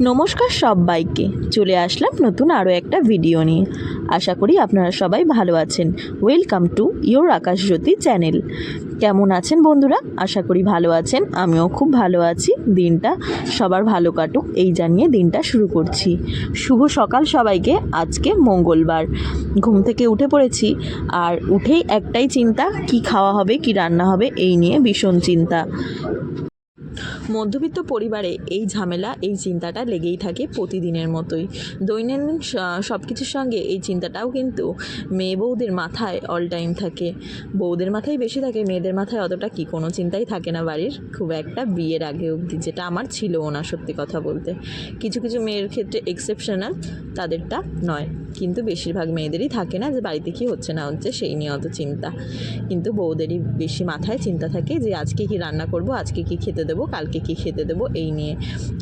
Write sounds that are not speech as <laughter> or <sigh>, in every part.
নমস্কার সব সবাইকে। চলে আসলাম নতুন আরও একটা ভিডিও নিয়ে। আশা করি আপনারা সবাই ভালো আছেন। Welcome to your Akashjyoti channel কেমন আছেন বন্ধুরা? আশা করি ভালো আছেন। আমিও খুব ভালো আছি। দিনটা সবার ভালো কাটুক, এই জানিয়ে দিনটা শুরু করছি। শুভ সকাল সবাইকে। আজকে মঙ্গলবার। ঘুম থেকে উঠে পড়েছি। আর উঠেই একটাই চিন্তা, কি খাওয়া হবে, কি রান্না হবে, এই নিয়ে ভীষণ চিন্তা। মধ্যবিত্ত পরিবারে এই ঝামেলা, এই চিন্তাটা লেগেই থাকে প্রতিদিনের মতোই। দৈনন্দিন সব কিছুর সঙ্গে এই চিন্তাটাও কিন্তু মেয়ে বউদের মাথায় অল টাইম থাকে। বউদের মাথায় বেশি থাকে, মেয়েদের মাথায় অতটা কি কোনো চিন্তাই থাকে না বাড়ির। খুব একটা বিয়ের আগে অবধি, যেটা আমার ছিল না সত্যি কথা বলতে। কিছু কিছু মেয়ের ক্ষেত্রে এক্সেপশনাল তাদেরটা নয়। কিন্তু বেশিরভাগ মেয়েদেরই থাকে না যে বাড়িতে কী হচ্ছে না হচ্ছে, সেই নিয়ে অত চিন্তা। কিন্তু বউদেরই বেশি মাথায় চিন্তা থাকে যে আজকে কি রান্না করব, আজকে কি খেতে দেবো কালকে কি খেতে দেবো? এই নিয়ে।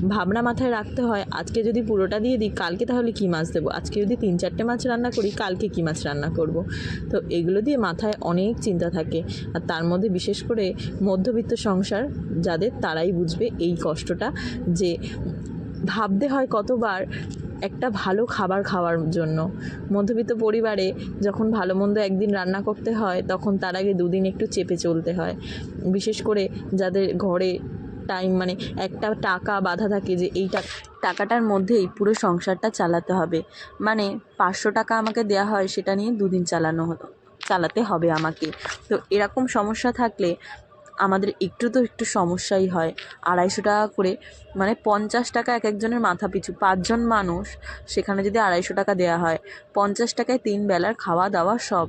ভাবনা মাথায় রাখতে হয়, আজকে যদি পুরোটা দিয়ে দিই, কালকে তাহলে কী মাছ দেবো? আজকে যদি তিন চারটে মাছ রান্না করি, কালকে কী মাছ রান্না করব? তো এগুলো দিয়ে মাথায় অনেক চিন্তা থাকে। আর তার মধ্যে বিশেষ করে মধ্যবিত্ত সংসার, যাদের তারাই বুঝবে এই কষ্টটা যে ভাবতে হয় কতবার একটা ভালো খাবার খাওয়ার জন্য। মধ্যবিত্ত পরিবারে যখন ভালো মন্দ একদিন রান্না করতে হয়, তখন তার আগে দুদিন একটু চেপে চলতে হয়। বিশেষ করে যাদের ঘরে টাইম মানে একটা টাকা বাধা থাকে যে এই টাকাটার মধ্যেই পুরো সংসারটা চালাতে হবে। মানে পাঁচশো টাকা আমাকে দেওয়া হয় সেটা নিয়ে দুদিন চালানো হতো, চালাতে হবে আমাকে। তো এরকম সমস্যা থাকলে আমাদের একটু তো একটু সমস্যাই হয়। আড়াইশো টাকা করে মানে পঞ্চাশ টাকা এক একজনের মাথা পিছু। পাঁচজন মানুষ, সেখানে যদি আড়াইশো টাকা দেওয়া হয়, পঞ্চাশ টাকায় তিন বেলার খাওয়া দাওয়া সব।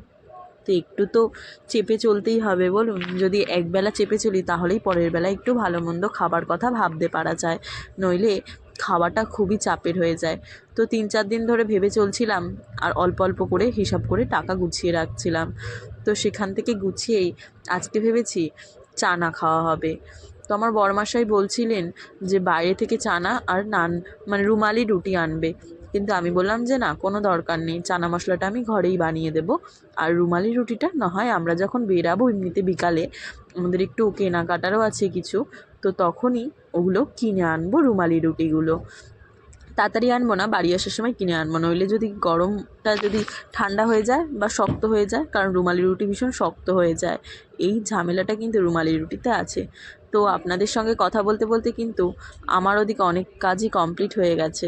তো একটু তো চেপে চলতেই হবে বলুন। যদি একবেলা চেপে চলি তাহলেই পরের বেলা একটু ভালো মন্দ খাবার কথা ভাবতে পারা যায়। নইলে খাওয়াটা খুবই চাপের হয়ে যায়। তো তিন চার দিন ধরে ভেবে চলছিলাম আর অল্প অল্প করে হিসাব করে টাকা গুছিয়ে রাখছিলাম। তো সেখান থেকে গুছিয়েই আজকে ভেবেছি চানা খাওয়া হবে। তো আমার বরমাসাই বলছিলেন যে বাইরে থেকে চানা আর নান মানে রুমালি রুটি আনবে। কিন্তু আমি বললাম যে না, কোনো দরকার নেই। চানা মশলাটা আমি ঘরেই বানিয়ে দেবো। আর রুমালি রুটিটা না হয় আমরা যখন বেরাবো এমনিতে বিকালে, আমাদের একটু কেনাকাটারও আছে কিছু, তো তখনই ওগুলো কিনে আনব রুমালি রুটিগুলো। তাড়াতাড়ি আনব না, বাড়ি আসার সময় কিনে আনব, নইলে যদি গরমটা যদি ঠান্ডা হয়ে যায় বা শক্ত হয়ে যায়, কারণ রুমালি রুটি ভীষণ শক্ত হয়ে যায়, এই ঝামেলাটা কিন্তু রুমালি রুটিতে আছে। তো আপনাদের সঙ্গে কথা বলতে বলতে কিন্তু আমার ওদিকে অনেক কাজই কমপ্লিট হয়ে গেছে।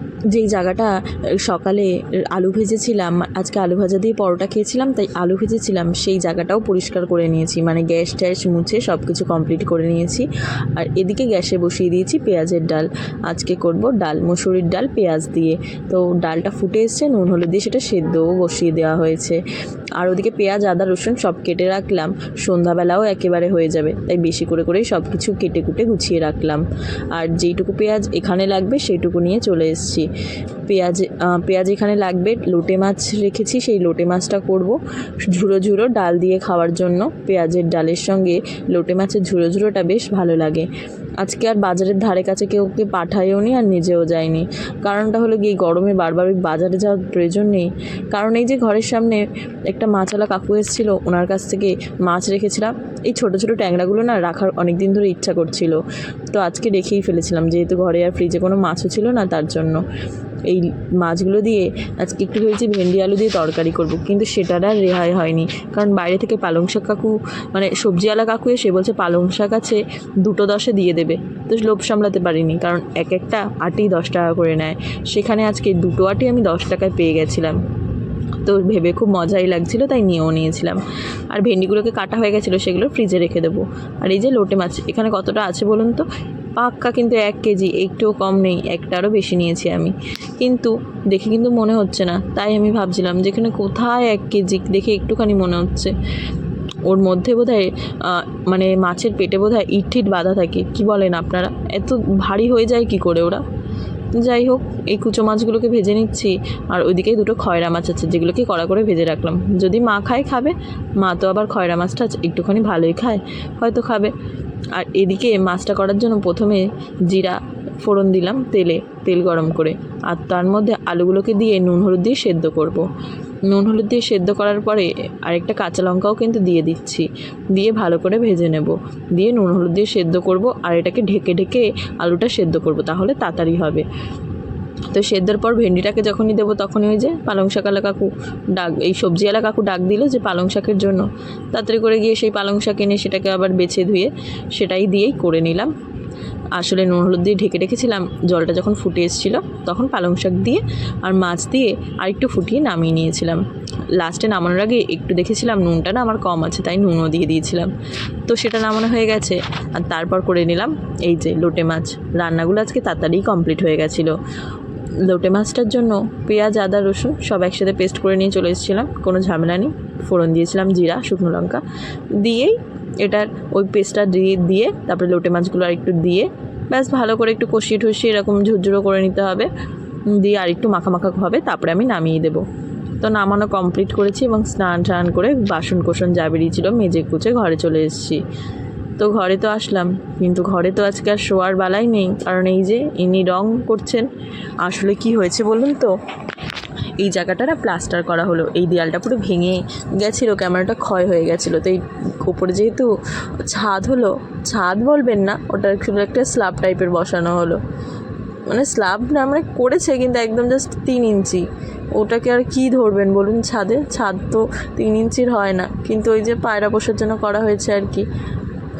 যেই জায়গাটা সকালে আলু ভেজেছিলাম, আজকে আলু ভাজা দিয়ে পরোটা খেয়েছিলাম, তাই আলু ভেজেছিলাম, সেই জায়গাটাও পরিষ্কার করে নিয়েছি মানে গ্যাস ট্যাস মুছে সব কিছু কমপ্লিট করে নিয়েছি, আর এদিকে গ্যাসে বসিয়ে দিয়েছি পেঁয়াজের ডাল, আজকে করব ডাল, মুসুরির ডাল, পেঁয়াজ দিয়ে, তো ডালটা ফুটে এসছে, নুন হলুদ দিয়ে সেটা সেদ্ধও বসিয়ে দেওয়া হয়েছে, আর ওদিকে পেঁয়াজ, আদা, রসুন সব কেটে রাখলাম, সন্ধ্যাবেলাও একেবারে হয়ে যাবে, তাই বেশি করে করেই সব কিছু কেটে কুটে গুছিয়ে রাখলাম, আর যেইটুকু পেঁয়াজ এখানে লাগবে, সেইটুকু নিয়ে চলে এসেছি পেঁয়াজ পেঁয়াজ এখানে লাগবে। লোটে মাছ রেখেছি, সেই লোটে মাছটা করব। ঝুড়ো ঝুড়ো ডাল দিয়ে খাওয়ার জন্য পেঁয়াজের ডালের সঙ্গে লোটে মাছের ঝুড়ো ঝুড়োটা বেশ ভালো লাগে। আজকে আর বাজারের ধারে কাছে কেউ ওকে পাঠায়ও নি আর নিজেও যায়নি। কারণটা হলো গিয়ে গরমে বারবার বাজারে যাওয়ার প্রয়োজন নেই। কারণ এই যে ঘরের সামনে একটা মাছওয়ালা কাকু এসেছিল, ওনার কাছ থেকে মাছ রেখেছিলাম। এই ছোটো ছোটো ট্যাংরাগুলো না রাখার অনেক দিন ধরে ইচ্ছা করছিল। তো আজকে রেখেই ফেলেছিলাম, যেহেতু ঘরে আর ফ্রিজে কোনো মাছও ছিল না তার জন্য। এই মাছগুলো দিয়ে আজকে একটু ভেবেছি ভেন্ডি আলু দিয়ে তরকারি করব, কিন্তু সেটার আর রেহাই হয়নি। কারণ বাইরে থেকে পালং শাক কাকু মানে সবজিওয়ালা কাকু এসে বলছে পালং শাক আছে, দুটো দশে দিয়ে দেবে। তো লোভ সামলাতে পারিনি, কারণ এক একটা আটি দশ টাকা করে নেয়। সেখানে আজকে দুটো আটি আমি দশ টাকায় পেয়ে গেছিলাম। তো ভেবে খুব মজাই লাগছিল, তাই নিয়েও নিয়েছিলাম। আর ভেন্ডিগুলোকে কাটা হয়ে গেছিল, সেগুলো ফ্রিজে রেখে দেবো। আর এই যে লোটে মাছ, এখানে কতটা আছে বলুন তো? পাক্কা কিন্তু এক কেজি একটুও কম নেই একটারও বেশি নিয়েছি আমি। কিন্তু দেখে কিন্তু মনে হচ্ছে না। তাই আমি ভাবছিলাম যেখানে কোথায় এক কেজি দেখে একটুখানি মনে হচ্ছে। ওর মধ্যে আহ, মানে মাছের পেটে বোধহয় ইট ঠিট বাঁধা থাকে কি বলেন আপনারা? এত ভারী হয়ে যায় কি করে ওরা? যাই হোক এই কুচো মাছগুলোকে ভেজে নিচ্ছি আর ওইদিকে দুটো খয়রা মাছ আছে যেগুলোকে কড়া করে ভেজে রাখলাম। যদি মা খায় খাবে। মা তো আবার খয়রা মাছটা একটুখানি ভালোই খায় হয়তো খাবে। আর এদিকে মাছটা করার জন্য প্রথমে জিরা, ফোড়ন দিলাম তেলে, তেল গরম করে। আর তার মধ্যে আলুগুলোকে দিয়ে নুন হলুদ দিয়ে সেদ্ধ করব। নুন হলুদ দিয়ে সেদ্ধ করার পরে আরেকটা কাঁচা লঙ্কাও কিন্তু দিয়ে দিচ্ছি। দিয়ে ভালো করে ভেজে নেব। দিয়ে নুন হলুদ দিয়ে সেদ্ধ করব আর এটাকে ঢেকে ঢেকে আলুটা সেদ্ধ করব, তাহলে তাড়াতাড়ি হবে। তো সেদ্ধর পর ভেন্ডিটাকে যখনই দেবো তখনই ওই যে পালং শাকালা কাকু ডাক, এই সবজিওয়ালা কাকু ডাক দিল যে পালং শাকের জন্য। তাড়াতাড়ি করে গিয়ে সেই পালং শাক এনে সেটাকে আবার বেছে ধুয়ে সেটাই দিয়েই করে নিলাম। আসলে নুন, হলুদ দিয়ে ঢেকে রেখেছিলাম, জলটা যখন ফুটে এসেছিল তখন পালং শাক দিয়ে আর মাছ দিয়ে আর একটু ফুটিয়ে নামিয়ে নিয়েছিলাম। লাস্টে নামানোর আগে একটু দেখেছিলাম নুনটা না আমার কম আছে, তাই নুনও দিয়ে দিয়েছিলাম। তো সেটা নামানো হয়ে গেছে, আর তারপর করে নিলাম এই যে লোটে মাছ। রান্নাগুলো আজকে তাড়াতাড়ি কমপ্লিট হয়ে গেছিল। লোটে মাছটার জন্য পেঁয়াজ, আদা, রসুন সব একসাথে পেস্ট করে নিয়ে চলে এসেছিলাম। কোনো ঝামেলা নেই। ফোড়ন দিয়েছিলাম জিরা, শুকনো লঙ্কা। দিয়েই এটার ওই পেস্টটা দিয়ে দিয়ে তারপরে লোটে মাছগুলো আর একটু দিয়ে ব্যাস ভালো করে একটু কষিয়ে টষিয়ে এরকম ঝুরঝুরো করে নিতে হবে। দিয়ে আর একটু মাখা হবে, তারপরে আমি নামিয়ে দেবো। তো নামানো কমপ্লিট করেছি এবং স্নান টান করে বাসন কোসন যা বেরিয়েছিল মেজে কুচে ঘরে চলে এসেছি। তো ঘরে তো আসলাম, কিন্তু ঘরে তো আজকে আর শোয়ার বালাই নেই। কারণ এই যে ইনি রং করছেন, আসলে কি হয়েছে বলুন তো? এই জায়গাটা না প্লাস্টার করা হলো, এই দেয়ালটা পুরো ভেঙে গেছিল, ক্যামেরাটা ক্ষয় হয়ে গেছিল। তো এই ওপরে যেহেতু ছাদ হলো, ছাদ বলবেন না, ওটা একটা স্ল্যাব টাইপের বসানো হলো। মানে স্ল্যাব না মানে করেছে, কিন্তু একদম জাস্ট তিন ইঞ্চি। ওটাকে আর কি ধরবেন বলুন ছাদে? ছাদ তো তিন ইঞ্চির হয় না, কিন্তু ওই যে পায়রা পোষার জন্য করা হয়েছে আর কি।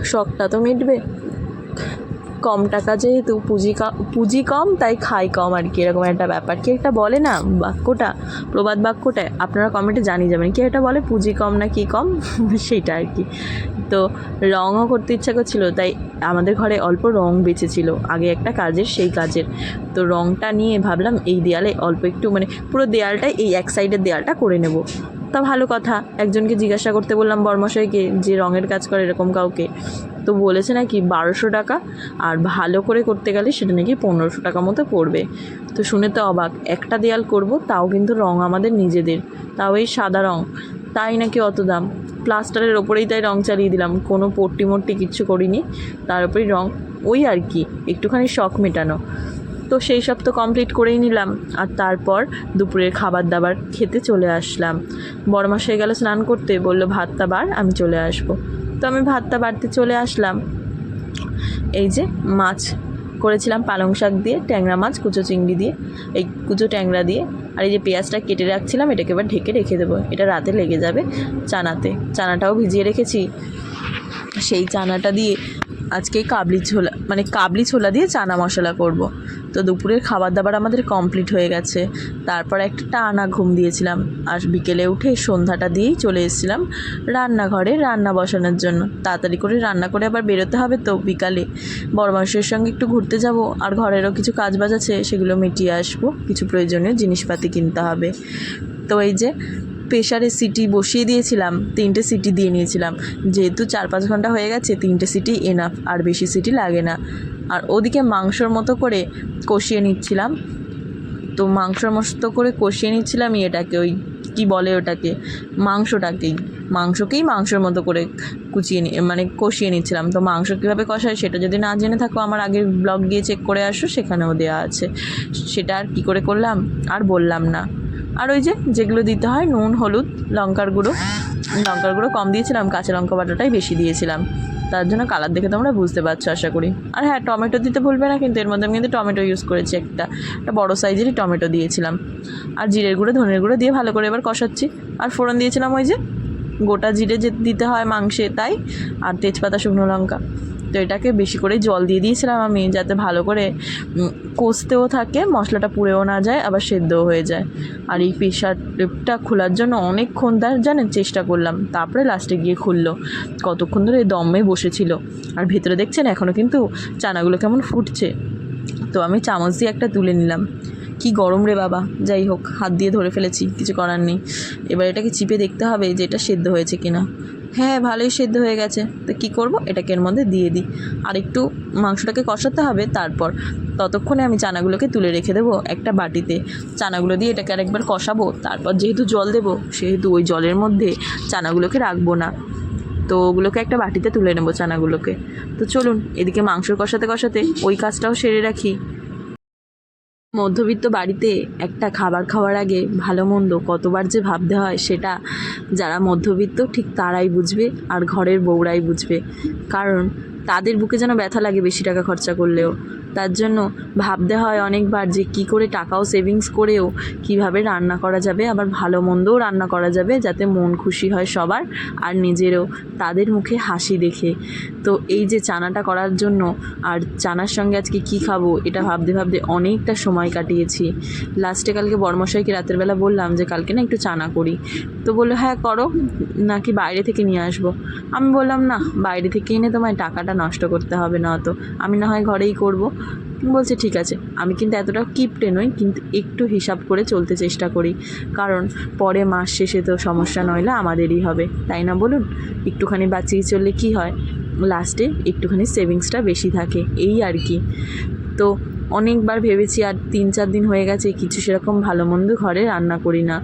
শখটা তো মিটবে। কম টাকা যেহেতু পুঁজি পুঁজি কম, তাই খাই কম আর কি, এরকম একটা ব্যাপার। কি একটা বলে না বাক্যটা, প্রবাদ বাক্যটা আপনারা কমেন্টে জানিয়ে যাবেন। কি এটা বলে পুঁজি কম না কি কম, <laughs> সেটা আর কি। তো রঙও করতে ইচ্ছা করছিল, তাই আমাদের ঘরে অল্প রং বেঁচেছিল, আগে একটা কাজের, সেই কাজের। তো রংটা নিয়ে ভাবলাম এই দেয়ালে অল্প একটু মানে পুরো দেয়ালটাই এই এক সাইডের দেয়ালটা করে নেব। তা ভালো কথা। একজনকে জিজ্ঞাসা করতে বললাম বর্মশাইকে যে রঙের কাজ করে এরকম কাউকে। তো বলেছে নাকি বারোশো টাকা, আর ভালো করে করতে গেলে সেটা নাকি পনেরোশো টাকা মতো পড়বে। তো শুনে তো অবাক, একটা দেয়াল করব, তাও কিন্তু রং আমাদের নিজেদের। তাও এই সাদা রং তাই নাকি অত দাম? প্লাস্টারের ওপরেই তাই রং চালিয়ে দিলাম, কোনো পট্টি মট্টি কিচ্ছু করিনি। তার উপরেই রং ওই আর কি, একটুখানি শখ মেটানো। তো সেই সব তো কমপ্লিট করেই নিলাম। আর তারপর দুপুরের খাবার দাবার খেতে চলে আসলাম। বড় মাসে গেল স্নান করতে, বলল, ভাতটা বার, আমি চলে আসব। তো আমি ভাতটা বাড়তে চলে আসলাম। এই যে মাছ করেছিলাম, পালং শাক দিয়ে, ট্যাংরা মাছ, কুচো চিংড়ি দিয়ে, এই কুচো ট্যাংরা দিয়ে। আর এই যে পেঁয়াজটা কেটে রাখছিলাম, এটাকে এবার ঢেকে রেখে দেবো। এটা রাতে লেগে যাবে চানাতে। চানাটাও ভিজিয়ে রেখেছি। সেই চানাটা দিয়ে আজকে কাবলি ছোলা মানে কাবলি ছোলা দিয়ে চানা মশলা করব। তো দুপুরের খাবার দাবার আমাদের কমপ্লিট হয়ে গেছে। তারপর একটা টানা ঘুম দিয়েছিলাম। আর বিকেলে উঠে সন্ধ্যাটা দিয়েই চলে এসেছিলাম রান্নাঘরে রান্না বসানোর জন্য। তাড়াতাড়ি করে রান্না করে আবার বেরোতে হবে তো বিকালে। বড় মানুষের সঙ্গে একটু ঘুরতে যাব। আর ঘরেরও কিছু কাজ বাজ আছে সেগুলো মিটিয়ে আসব। কিছু প্রয়োজনীয় জিনিসপাতি কিনতে হবে। তো এই যে প্রেশারে সিটি বসিয়ে দিয়েছিলাম, তিনটে সিটি দিয়ে নিয়েছিলাম। যেহেতু চার পাঁচ ঘণ্টা হয়ে গেছে, তিনটে সিটি এনাফ আর বেশি সিটি লাগে না। আর ওদিকে মাংসর মতো করে কষিয়ে নিচ্ছিলাম। তো মাংসর মতো করে কষিয়ে নিচ্ছিলাম এটাকে, ওই কি বলে ওটাকে, মাংসটাকেই। মাংসকেই মাংসের মতো করে কুচিয়ে নিয়ে মানে কষিয়ে নিচ্ছিলাম। তো মাংস কীভাবে কষায় সেটা যদি না জেনে থাকো, আমার আগের ব্লগ গিয়ে চেক করে আসো, সেখানেও দেওয়া আছে। সেটা আর কী করে করলাম? আর বললাম না। আর ওই যে যেগুলো দিতে হয়, নুন, হলুদ, লঙ্কার গুঁড়ো। লঙ্কার গুঁড়ো কম দিয়েছিলাম, কাঁচা লঙ্কা বাটাটাই বেশি দিয়েছিলাম। তার জন্য কালার দেখে তোমরা বুঝতে পারছ, আশা করি। আর হ্যাঁ টমেটো দিতে ভুলবে না, কিন্তু এর মধ্যে আমি কিন্তু টমেটো ইউজ করেছি একটা। একটা বড়ো সাইজেরই টমেটো দিয়েছিলাম। আর জিরের গুঁড়ো, ধনের গুঁড়ো দিয়ে ভালো করে এবার কষাচ্ছি। আর ফোড়ন দিয়েছিলাম ওই যে গোটা জিরে যে দিতে হয় মাংসে, তাই। আর তেজপাতা, শুকনো লঙ্কা। তো এটাকে বেশি করে জল দিয়ে দিয়েছিলাম আমি, যাতে ভালো করে কষতেও থাকে, মশলাটা পুড়েও না যায়, আবার সেদ্ধও হয়ে যায়। আর এই প্রেশারটা খোলার জন্য অনেকক্ষণ তার, জানেন, চেষ্টা করলাম। তারপরে লাস্টে গিয়ে খুললো। কতক্ষণ ধরে দমে বসেছিল। আর ভেতরে দেখছেন এখনও কিন্তু চানাগুলো কেমন ফুটছে। তো আমি চামচ দিয়ে একটা তুলে নিলাম। কি গরম রে বাবা! যাই হোক, হাত দিয়ে ধরে ফেলেছি, কিছু করার নেই। এবার এটাকে চিপে দেখতে হবে যে এটা সেদ্ধ হয়েছে কিনা। হ্যাঁ ভালোই সেদ্ধ হয়ে গেছে। তো কী করব? এটাকে এর মধ্যে দিয়ে দিই। আর একটু মাংসটাকে কষাতে হবে, তারপর ততক্ষণে আমি চানাগুলোকে তুলে রেখে দেবো একটা বাটিতে। চানাগুলো দিয়ে এটাকে আরেকবার কষাবো, তারপর যেহেতু জল দেবো, সেহেতু ওই জলের মধ্যে চানাগুলোকে রাখব না। তো ওগুলোকে একটা বাটিতে তুলে নেব চানাগুলোকে। তো চলুন, এদিকে মাংস কষাতে কষাতে ওই কাজটাও সেরে রাখি। মধ্যবিত্ত বাড়িতে একটা খাবার খাওয়ার আগে ভালো মন্দ কতবার যে ভাবতে হয় সেটা যারা মধ্যবিত্ত ঠিক তারাই বুঝবে আর ঘরের বউরাই বুঝবে। কারণ তাদের বুকে যেন ব্যথা লাগে বেশি টাকা খরচা করলেও। তার জন্য ভাবতে হয় অনেকবার যে কী করে টাকাও সেভিংস করেও কীভাবে রান্না করা যাবে, আবার ভালো মন্দও রান্না করা যাবে যাতে মন খুশি হয় সবার আর নিজেরও তাদের মুখে হাসি দেখে। তো এই যে চানাটা করার জন্য আর চানার সঙ্গে আজকে কী খাব এটা ভাবতে ভাবতে অনেকটা সময় কাটিয়েছি। লাস্টে কালকে বর্মশাইকে রাতের বেলা বললাম যে কালকে না একটু চানা করি। তো বলল হ্যাঁ করো, নাকি বাইরে থেকে নিয়ে আসব? আমি বললাম, না, বাইরে থেকে এনে তোমায় টাকাটা নষ্ট করতে হবে না অত। আমি না হয় ঘরেই করব। বলছে, ঠিক আছে, আমি কিন্তু এতটা কিপটে নই, কিন্তু একটু হিসাব করে চলতে চেষ্টা করি। কারণ পরে মাস শেষে তো সমস্যা নইলে আমাদেরই হবে, তাই না বলুন? একটুখানি বাঁচিয়ে চললে কি হয়? লাস্টে একটুখানি সেভিংসটা বেশি থাকে, এই আর কি। তো অনেকবার ভেবেছি, আর তিন চার দিন হয়ে গেছে, কিছু সেরকম ভালো মন্দ ঘরে রান্না করি না।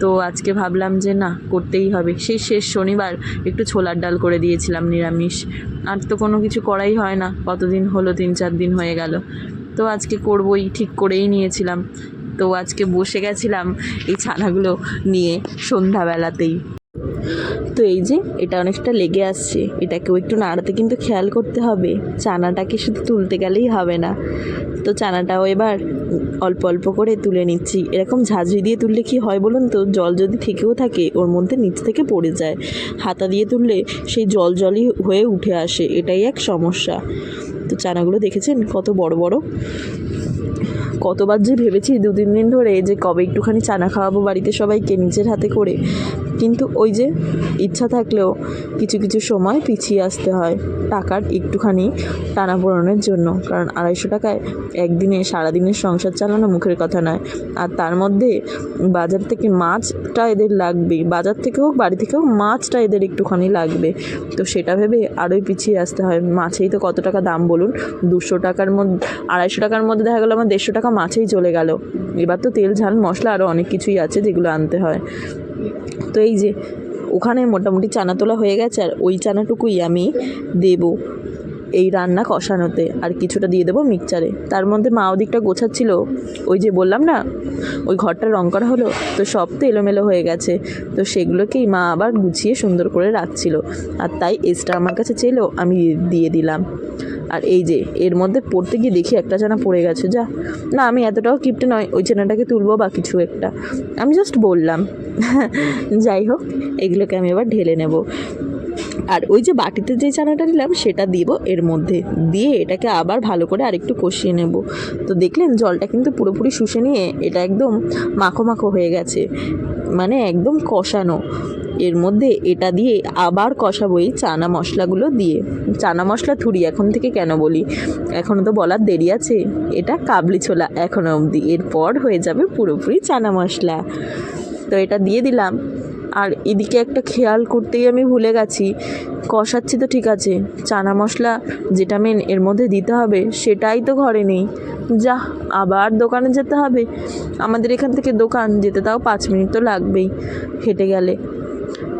তো আজকে ভাবলাম যে না, করতেই হবে। সেই শেষ শনিবার একটু ছোলার ডাল করে দিয়েছিলাম নিরামিষ। আর তো কোনো কিছু করাই হয় না। কতদিন হলো? তিন চার দিন হয়ে গেল। তো আজকে করবই, ঠিক করেই নিয়েছিলাম। তো আজকে বসে গেছিলাম এই ছানাগুলো নিয়ে সন্ধ্যাবেলাতেই। তো এই যে, এটা অনেকটা লেগে আসছে। এটাকেও একটু নাড়াতে কিন্তু খেয়াল করতে হবে। চানাটাকে শুধু তুলতে গেলেই হবে না। তো চানাটাও এবার অল্প অল্প করে তুলে নিচ্ছি। এরকম ঝাঁঝরি দিয়ে তুললে কি হয় বলুন তো? জল যদি থেকেও থাকে, ওর মধ্যে নিচ থেকে পড়ে যায়। হাতা দিয়ে তুললে সেই জল জলই হয়ে উঠে আসে। এটাই এক সমস্যা। তো চানাগুলো দেখেছেন কত বড় বড়? কতবার যে ভেবেছি দু, তিন দিন ধরে যে কবে একটুখানি চানা খাওয়াবো বাড়িতে সবাইকে নিজের হাতে করে, কিন্তু ওই যে ইচ্ছা থাকলেও কিছু কিছু সময় পিছিয়ে আসতে হয় টাকার একটুখানি টানা পড়ানোর জন্য। কারণ আড়াইশো টাকায় একদিনে সারাদিনের সংসার চালানো মুখের কথা নয়। আর তার মধ্যে বাজার থেকে মাছটা এদের লাগবেই। বাজার থেকে হোক, বাড়ি থেকে হোক, মাছটা এদের একটুখানি লাগবে। তো সেটা ভেবে আরোই পিছিয়ে আসতে হয়। মাছেই তো কত টাকা দাম বলুন? দুশো টাকার মধ্যে, আড়াইশো টাকার মধ্যে দেখা গেলো আমার দেড়শো টাকা মাছেই চলে গেল। এবার তো তেল, ঝাল, মশলা আরও অনেক কিছুই আছে যেগুলো আনতে হয়। তো এই যে, ওখানে মোটামুটি চানা তোলা হয়ে গেছে আর ওই চানাটুকুই আমি দেবো। এই রান্না কষানোতে, আর কিছুটা দিয়ে দেবো মিক্সচারে। তার মধ্যে মা ওদিকটা গোছাচ্ছিল। ওই যে বললাম না, ওই ঘরটা রং করা হলো, তো সব তো এলোমেলো হয়ে গেছে। তো সেগুলোকেই মা আবার গুছিয়ে সুন্দর করে রাখছিল। আর তাই এক্সট্রা আমার কাছে চেলো, আমি দিয়ে দিলাম। আর এই যে, এর মধ্যে পড়তে গিয়ে দেখি একটা চানা পড়ে গেছে, যা। না, আমি এতটাও কিপটে নয়, ওই চানাটাকে তুলবো বা কিছু একটা। আমি জাস্ট বললাম। <laughs> যাই হোক, এগুলোকে আমি এবার ঢেলে নেব। আর ওই যে বাটিতে যে চানাটা নিলাম, সেটা দিব এর মধ্যে। দিয়ে এটাকে আবার ভালো করে আরেকটু কষিয়ে নেব। তো দেখলেন, জলটা কিন্তু পুরোপুরি শুষে নিয়ে এটা একদম মাখো মাখো হয়ে গেছে। মানে একদম কষানো। এর মধ্যে এটা দিয়ে আবার কষাবো এই চানা মশলাগুলো দিয়ে। চানা মশলা থুরি এখন থেকে কেন বলি? এখনও তো বলার দেরি আছে। এটা কাবলি ছোলা এখনও অবধি। এরপর হয়ে যাবে পুরোপুরি চানা মশলা। তো এটা দিয়ে দিলাম। আর এদিকে একটা খেয়াল করতেই আমি ভুলে গেছি। কষাচ্ছি তো ঠিক আছে, চানা মশলা যেটা মেন এর মধ্যে দিতে হবে সেটাই তো ঘরে নেই। যা আবার দোকানে যেতে হবে। আমাদের এখান থেকে দোকান, যেতে তাও পাঁচ মিনিট তো লাগবেই। হেঁটে গেলে।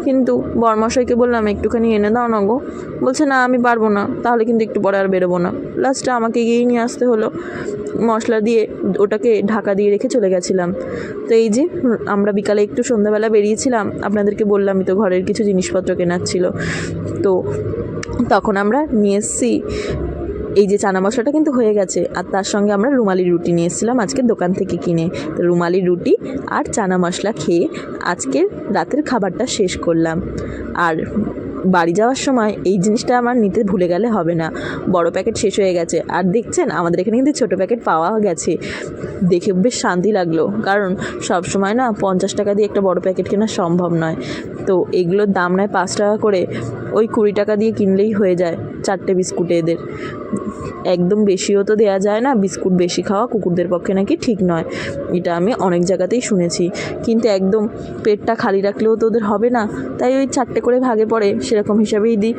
কিন্তু বরমশাইকে বললাম, একটুখানি এনে দাও না গো। বলছে, না, আমি পারব না, তাহলে কিন্তু একটু পরে আর বেরোবো না। লাস্টে আমাকে গিয়েই নিয়ে আসতে হলো। মশলা দিয়ে ওটাকে ঢাকা দিয়ে রেখে চলে গেছিলাম। তো এই যে, আমরা বিকালে একটু সন্ধ্যাবেলা বেরিয়েছিলাম, আপনাদেরকে বললামই তো ঘরের কিছু জিনিসপত্র কেনার ছিল। তো তখন আমরা নিয়ে এসেছি এই যে চানা মশলাটা কিন্তু হয়ে গেছে, আর তার সঙ্গে আমরা রুমালি রুটি নিয়ে এসেছিলাম আজকে দোকান থেকে কিনে। তো রুমালি রুটি আর চানা মশলা খেয়ে আজকের রাতের খাবারটা শেষ করলাম। আর বাড়ি যাওয়ার সময় এই জিনিসটা আমার নিতে ভুলে গেলে হবে না। বড় প্যাকেট শেষ হয়ে গেছে। আর দেখছেন, আমাদের এখানে কিন্তু ছোটো প্যাকেট পাওয়া গেছে। দেখে বেশ শান্তি লাগল। কারণ সব সময় না পঞ্চাশ টাকা দিয়ে একটা বড় প্যাকেট কেনা সম্ভব নয়। তো এগুলোর দাম নেয়, পাঁচ টাকা করে ওই কুড়ি টাকা দিয়ে কিনলেই হয়ে যায় চারটে বিস্কুটে এদের। একদম বেশিও তো দেওয়া যায় না, বিস্কুট বেশি খাওয়া কুকুরদের পক্ষে নাকি ঠিক নয়। এটা আমি অনেক জায়গাতেই শুনেছি। কিন্তু একদম পেটটা খালি রাখলেও তো ওদের হবে না, তাই ওই চারটে করে ভাগে পড়ে, সেরকম হিসাবেই দিই।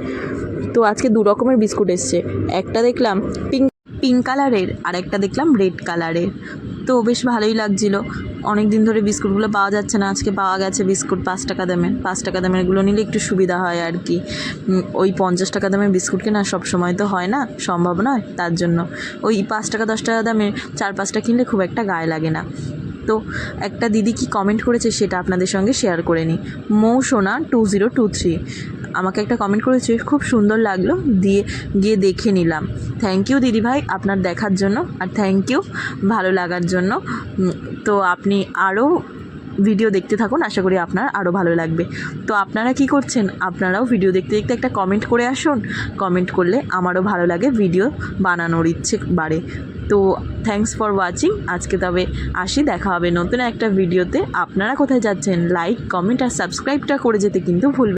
তো আজকে দু রকমের বিস্কুট এসছে। একটা দেখলাম পিঙ্ক পিঙ্ক কালারের আর একটা দেখলাম রেড কালারের। তো বেশ ভালোই লাগছিল। অনেক দিন ধরে বিস্কুটগুলো পাওয়া যাচ্ছে না, আজকে পাওয়া গেছে বিস্কুট পাঁচ টাকা দামের। পাঁচ টাকা দামেরগুলো নিলে একটু সুবিধা হয় আর কি। ওই পঞ্চাশ টাকা দামের বিস্কুট কেনা সব সময় তো হয় না, সম্ভব নয় তার জন্য। ওই পাঁচ টাকা, দশ টাকা দামের চার পাঁচটা কিনলে খুব একটা গায়ে লাগে না। তো একটা দিদি কি কমেন্ট করেছে সেটা আপনাদের সঙ্গে শেয়ার করে নিই। মৌ সোনা টু জিরো টু থ্রি আমাকে একটা কমেন্ট করেছে, খুব সুন্দর লাগল, দিয়ে, গিয়ে দেখে নিলাম। থ্যাংক ইউ দিদিভাই আপনার দেখার জন্য, আর থ্যাংক ইউ ভালো লাগার জন্য। তো আপনি আরও ভিডিও দেখতে থাকুন, আশা করি আপনার আরও ভালো লাগবে। তো আপনারা কি করছেন? আপনারাও ভিডিও দেখতে দেখতে একটা কমেন্ট করে আসুন। কমেন্ট করলে আমারও ভালো লাগে ভিডিও বানানোর ইচ্ছে বাড়ে। তো থ্যাঙ্কস ফর ওয়াচিং আজকে তবে আসি, দেখা হবে নতুন একটা ভিডিওতে আপনারা কোথায় যাচ্ছেন? লাইক কমেন্ট আর সাবস্ক্রাইবটা করে যেতে কিন্তু ভুলবেন